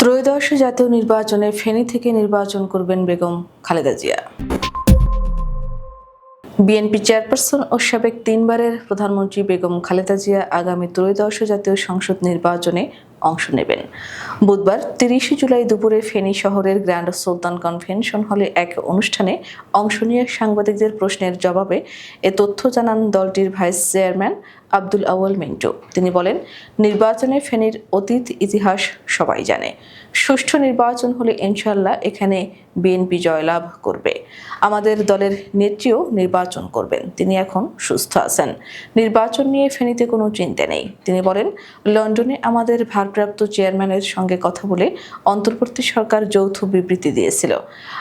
ত্রয়োদশ জাতীয় নির্বাচনে ফেনী থেকে নির্বাচন করবেন বেগম খালেদা জিয়া। বিএনপি চেয়ারপারসন ও সাবেক তিনবারের প্রধানমন্ত্রী বেগম খালেদা জিয়া আগামী ত্রয়োদশ জাতীয় সংসদ নির্বাচনে অংশ নেবেন। বুধবার তিরিশে জুলাই দুপুরে ফেনী শহরের গ্র্যান্ড সুলতান কনভেনশন হলে এক অনুষ্ঠানে অংশ নিয়ে সাংবাদিকদের প্রশ্নের জবাবে এ তথ্য জানান দলটির ভাইস চেয়ারম্যান আব্দুল আউয়াল মিন্টু। তিনি বলেন, নির্বাচনে ফেনীর অতীত ইতিহাস সবাই জানে। সুষ্ঠু নির্বাচন হলে ইনশাল্লাহ এখানে বিএনপি জয়লাভ করবে। আমাদের দলের নেত্রীও নির্বাচন করবেন। তিনি এখন সুস্থ আছেন। নির্বাচন নিয়ে ফেনীতে কোনো চিন্তা নেই। তিনি বলেন, লন্ডনে আমাদের ভারপ্রাপ্ত চেয়ারম্যানের সঙ্গে কথা বলে অন্তর্বর্তী সরকার যৌথ বিবৃতি দিয়েছিল।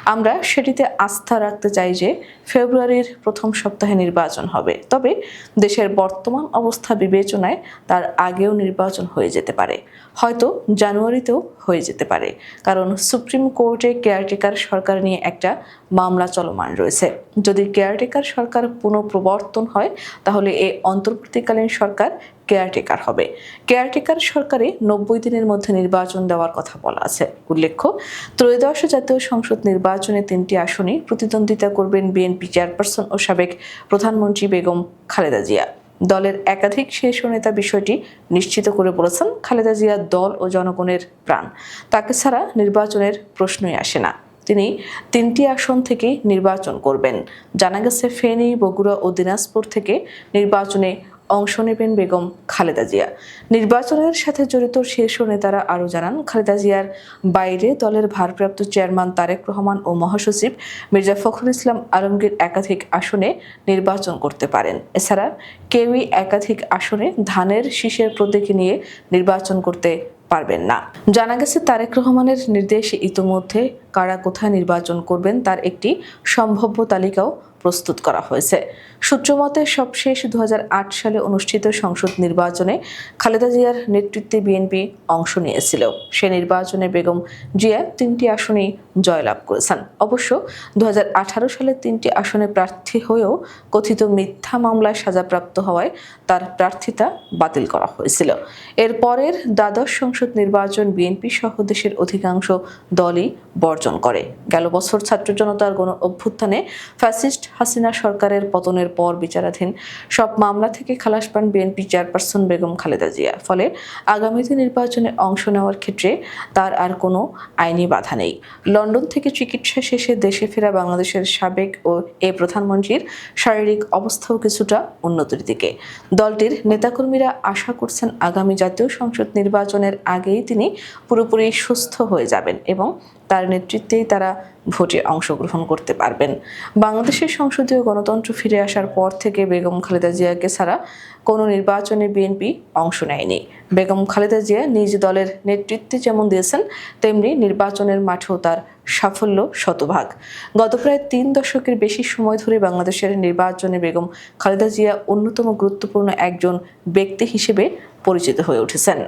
আমরা সেটিতে আস্থা চাই যে ফেব্রুয়ারির প্রথম সপ্তাহে নির্বাচন হবে। তবে দেশের বর্তমান অবস্থা বিবেচনায় তার আগেও নির্বাচন হয়ে যেতে পারে। হয়তো জানুয়ারিতেও হয়ে যেতে পারে। কারণ সুপ্রিম কোর্টে কেয়ারটেকার সরকার নিয়ে একটা মামলা চলমান রয়েছে। যদি কেয়ারটেকার সরকার পুনঃপ্রবর্তন হয়, তাহলে এই অন্তর্বর্তীকালীন সরকার কেয়ারটেকার হবে। কেয়ারটেকার সরকারে নব্বই দিনের মধ্যে নির্বাচন দেওয়ার কথা বলা আছে। উল্লেখ্য, ত্রয়োদশ জাতীয় সংসদ নির্বাচনে তিনটি আসনে প্রতিদ্বন্দ্বিতা করবেন বিএনপি চেয়ারপারসন ও সাবেক প্রধানমন্ত্রী বেগম খালেদা জিয়া। দলের একাধিক শীর্ষ নেতা বিষয়টি নিশ্চিত করে বলেছেন, খালেদা জিয়া দল ও জনগণের প্রাণ। তাকে ছাড়া নির্বাচনের প্রশ্নই আসে না। তিনি তিনটি আসন থেকে নির্বাচন করবেন। জানা গেছে, ফেনী, বগুড়া ও দিনাজপুর থেকে নির্বাচনে অংশ নেবেন বেগম খালেদা জিয়া। নির্বাচনের সাথে জড়িত শীর্ষ নেতারা আরও জানান, খালেদা জিয়ার বাইরে দলের ভারপ্রাপ্ত চেয়ারম্যান তারেক রহমান ও মহাসচিব মির্জা ফখরুল ইসলাম আলমগীর একাধিক আসনে নির্বাচন করতে পারেন। এছাড়া কেউই একাধিক আসনে ধানের শীষের প্রতীকে নিয়ে নির্বাচন করতে পারবেন না। জানা গেছে, তারেক রহমানের নির্দেশে ইতোমধ্যে কারা কোথায় নির্বাচন করবেন তার একটি সম্ভাব্য তালিকাও প্রস্তুত করা হয়েছে। সূত্রমতে সবশেষ দু সালে অনুষ্ঠিত সংসদ নির্বাচনে খালেদা জিয়ার নেতৃত্বে বিএনপি অংশ নিয়েছিল। সে নির্বাচনে বেগম জিয়া তিনটি আসনেই জয়লাভ করেছেন। অবশ্য দু হাজার আঠারো সালে তিনটি আসনে প্রার্থী হয়েও কথিত মিথ্যা মামলায় সাজাপ্রাপ্ত হওয়ায় তার প্রার্থিতা বাতিল করা হয়েছিল। এর পরের দ্বাদশ সংসদ নির্বাচন বিএনপি সহ দেশের অধিকাংশ দলই বর্জন করে। গেল বছর ছাত্র জনতার গণ অভ্যুত্থানে ফ্যাসিস্ট হাসিনা সরকারের পতনের পর বিচারাধীন সব মামলা থেকে খালাস পান বিএনপি চেয়ারপারসন বেগম খালেদা জিয়া। ফলে আগামীতে নির্বাচনে অংশ নেওয়ার ক্ষেত্রে তার আর কোনো আইনি বাধা নেই। লন্ডন থেকে চিকিৎসা শেষে দেশে ফেরা বাংলাদেশের সাবেক ও এ প্রধানমন্ত্রীর শারীরিক অবস্থাও কিছুটা উন্নতির দিকে। দলটির নেতাকর্মীরা আশা করছেন আগামী জাতীয় সংসদ নির্বাচনের আগেই তিনি পুরোপুরি সুস্থ হয়ে যাবেন এবং তার নেতৃত্বেই তারা ভোটে অংশগ্রহণ করতে পারবেন। বাংলাদেশের সংসদীয় গণতন্ত্র ফিরে আসার পর থেকে বেগম খালেদা জিয়াকে ছাড়া কোনো নির্বাচনে বিএনপি অংশ নেয়নি। বেগম খালেদা জিয়া নিজ দলের নেতৃত্বে যেমন দিয়েছেন, তেমনি নির্বাচনের মাঠেও তার সাফল্য শতভাগ। গত প্রায় তিন দশকের বেশি সময় ধরে বাংলাদেশের নির্বাচনে বেগম খালেদা জিয়া অন্যতম গুরুত্বপূর্ণ একজন ব্যক্তি হিসেবে পরিচিত হয়ে উঠেছেন।